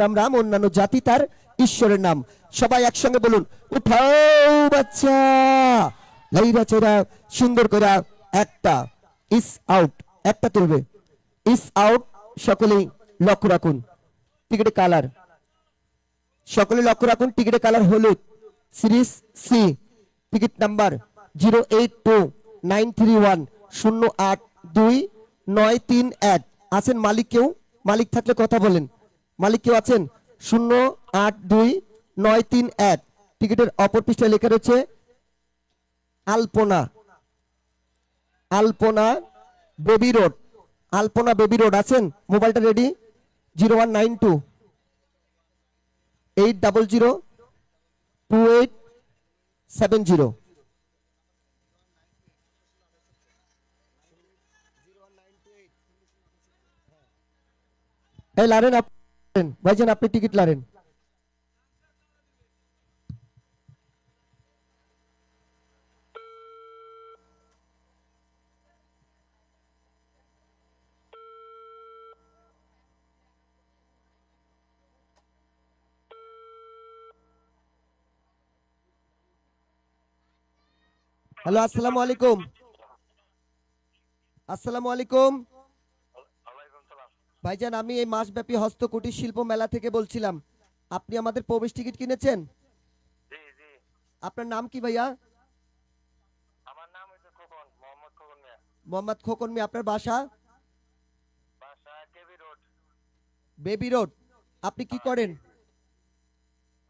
রাম রাম, অন্যান্য জাতি তার ঈশ্বরের নাম। সবাই একসঙ্গে বলুন, উঠাও বাচ্চা। সুন্দর করে একটা ইস আউট একটা তুলবে। ইস আউট সকলেই লক্ষ্য রাখুন। টিকিটে কালার সকলে লক্ষ্য রাখুন টিকিটে কালার হলুদ। Series C ticket number zero eight two nine three one শূন্য আট দুই নয় তিন এক আছেন মালিক কেউ, মালিক থাকলে কথা বলেন। মালিক কেউ আছেন? শূন্য আট দুই নয় তিন এক। টিকিটের অপর পৃষ্ঠায় লেখা রয়েছে, Alpana. Alpana baby road. Alpana baby road আছেন? মোবাইলটা ready zero one nine two. Eight double zero two eight seven zero. এই লারেন আপনি ভাইজান আপনি টিকিট লারেন হ্যালো আসসালামু আলাইকুম। আসসালামু আলাইকুম। ভাইজান আমি এই মাসব্যাপী হস্তকুটির শিল্প মেলা থেকে বলছিলাম। আপনি আমাদের প্রবেশ টিকিট কিনেছেন? জি জি। আপনার নাম কি ভাইয়া? আমার নাম খোকন মোহাম্মদ খোকন মিয়া। মোহাম্মদ খোকন মি আপনার বাসা? বাসা কেবি রোড। Baby road. আপনি কি করেন?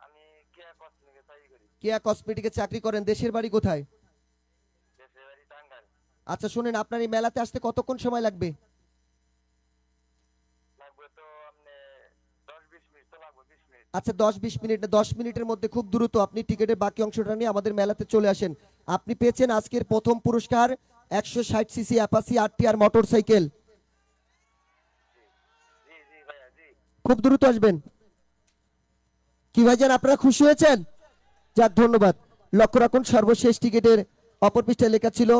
আমি কেয়া কসমিকে চাকরি করি। কেয়া কসমেটিকে চাকরি করেন? দেশের বাড়ি কোথায়? দেশের বাড়ি টাঙ্গাইল। আচ্ছা শুনেন আপনার এই মেলাতে আসতে কতক্ষণ সময় লাগবে তো আপনি দশ বিশ মিনিট তো লাগবে বিশ মিনিট আচ্ছা দশ বিশ মিনিট দশ মিনিটের মধ্যে খুব দ্রুত আপনি টিকিটের বাকি অংশটা নিয়ে আমাদের মেলাতে চলে আসেন। আপনি পেয়েছেন আজকের প্রথম পুরস্কার, একশো ষাট সিসি অ্যাপাসি আটটি আর মোটর সাইকেল খুব দ্রুত আসবেন। কি ভাইজান, আপনারা খুশি হয়েছেন? যাক, ধন্যবাদ। লক্ষ্য রাখুন, সর্বশেষ টিকিটের অপর পৃষ্ঠায় লেখা ছিল,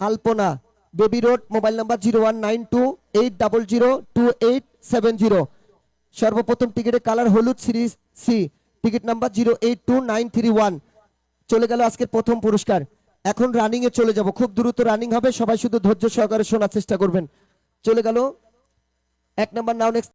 Alpana, baby road, mobile number zero one nine two eight double zero two eight seven zero. সর্বপ্রথম টিকিটের কালার হলুদ series C ticket number zero eight two nine three one চলে গেল আজকের প্রথম পুরস্কার। এখন রানিং এ চলে যাব। খুব দ্রুত রানিং হবে। সবাই শুধু ধৈর্য সহকারে শোনার চেষ্টা করবেন। চলে গেল। এক নাম্বার নাও নেক্সট